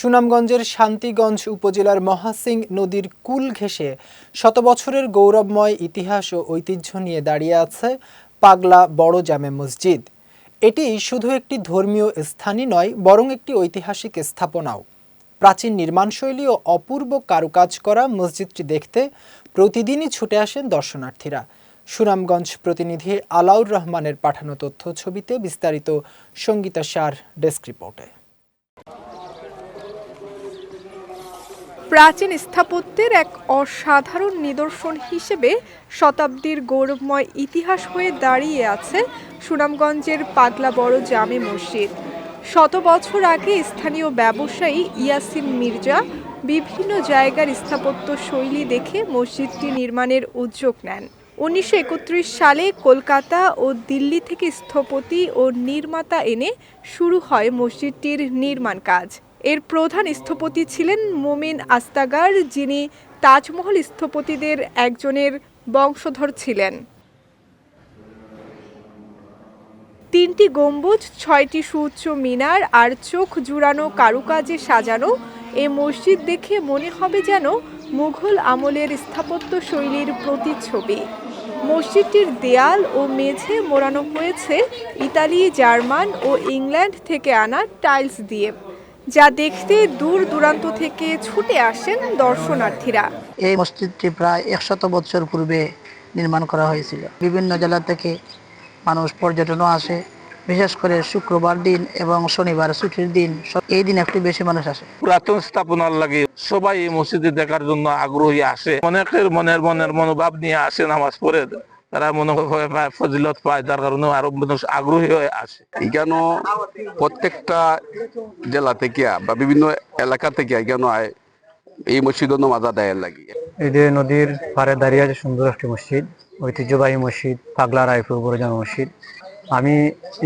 সুনামগঞ্জের শান্তিগঞ্জ উপজেলার মহাসিং নদীর কুল ঘেঁষে শত বছরের গৌরবময় ইতিহাস ও ঐতিহ্য নিয়ে দাঁড়িয়ে আছে পাগলা বড় জামে মসজিদ। এটি শুধু একটি ধর্মীয় স্থানই নয়, বরং একটি ঐতিহাসিক স্থাপনাও। প্রাচীন নির্মাণশৈলী ও অপূর্ব কারুকাজ করা মসজিদটি দেখতে প্রতিদিনই ছুটে আসেন দর্শনার্থীরা। সুনামগঞ্জ প্রতিনিধি আলাউর রহমানের পাঠানো তথ্য ছবিতে বিস্তারিত সঙ্গীতা সার ডেস্ক রিপোর্টে। প্রাচীন স্থাপত্যের এক অসাধারণ নিদর্শন হিসেবে শতাব্দীর গৌরবময় ইতিহাস হয়ে দাঁড়িয়ে আছে সুনামগঞ্জের পাগলা বড় জামে মসজিদ। শত বছর আগে স্থানীয় ব্যবসায়ী ইয়াসিন মির্জা বিভিন্ন জায়গার স্থাপত্য শৈলী দেখে মসজিদটি নির্মাণের উদ্যোগ নেন। উনিশশো একত্রিশ সালে কলকাতা ও দিল্লি থেকে স্থপতি ও নির্মাতা এনে শুরু হয় মসজিদটির নির্মাণ কাজ। এর প্রধান স্থপতি ছিলেন মোমিন আস্তাগার, যিনি তাজমহল স্থপতিদের একজনের বংশধর ছিলেন। তিনটি গম্বুজ, ছয়টি সুউচ্চ মিনার আর চোখ জুড়ানো কারুকাজে সাজানো, এ মসজিদ দেখে মনে হবে যেন মুঘল আমলের স্থাপত্য শৈলীর প্রতিচ্ছবি। মসজিদটির দেয়াল ও মেঝে মোড়ানো হয়েছে ইতালি, জার্মান ও ইংল্যান্ড থেকে আনা টাইলস দিয়ে। যা দেখতে দূর দূরান্ত থেকে ছুটে আসেন দর্শনার্থীরা। এই মসজিদটি প্রায় একশত বছর পূর্বে নির্মাণ করা হয়েছিল। বিভিন্ন জেলা থেকে মানুষ পর্যটনও আসে বিশেষ করে শুক্রবার দিন এবং শনিবার ছুটির দিন এই দিন একটু বেশি মানুষ আসে। পুরাতন স্থাপনার লাগে সবাই এই মসজিদে দেখার জন্য আগ্রহী আসে। অনেকের মনের মনের মনোভাব নিয়ে আসে নামাজ পড়ে। তারা মনে হয় ফজিলত পায় তার কারণে আরও মানুষ আগ্রহী হয়ে আসে। এখানে প্রত্যেকটা জেলা থেকে বা বিভিন্ন এলাকা থেকে এখানে আয় এই মসজিদ নামাজ আদায়ের লাগে। এই যে নদীর পাড়ে দাঁড়িয়ে আছে সুন্দর একটি মসজিদ ঐতিহ্যবাহী মসজিদ পাগলা রায়পুর বড়জামা মসজিদ আমি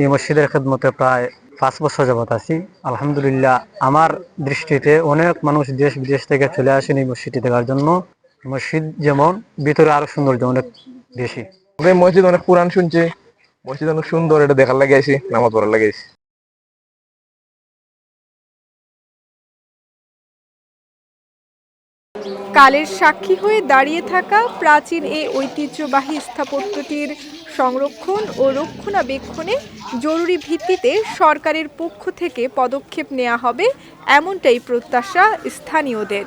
এই মসজিদের খেদমতে প্রায় পাঁচ বছর যাবত আছি। আলহামদুলিল্লাহ আমার দৃষ্টিতে অনেক মানুষ দেশ বিদেশ থেকে চলে আসেন এই মসজিদটি দেখার জন্য। মসজিদ যেমন ভিতরে আরও সৌন্দর্য অনেক মসজিদ অনেক পুরান শুনছে। মসজিদ অনেক সুন্দর, এটা দেখার লাগে আইছি, নামাজ পড়ার লাগে আইছি। কালের সাক্ষী হয়ে দাঁড়িয়ে থাকা প্রাচীন এই ঐতিহ্যবাহী স্থাপত্যটির সংরক্ষণ ও রক্ষণাবেক্ষণে জরুরি ভিত্তিতে সরকারের পক্ষ থেকে পদক্ষেপ নেওয়া হবে, এমনটাই প্রত্যাশা স্থানীয়দের।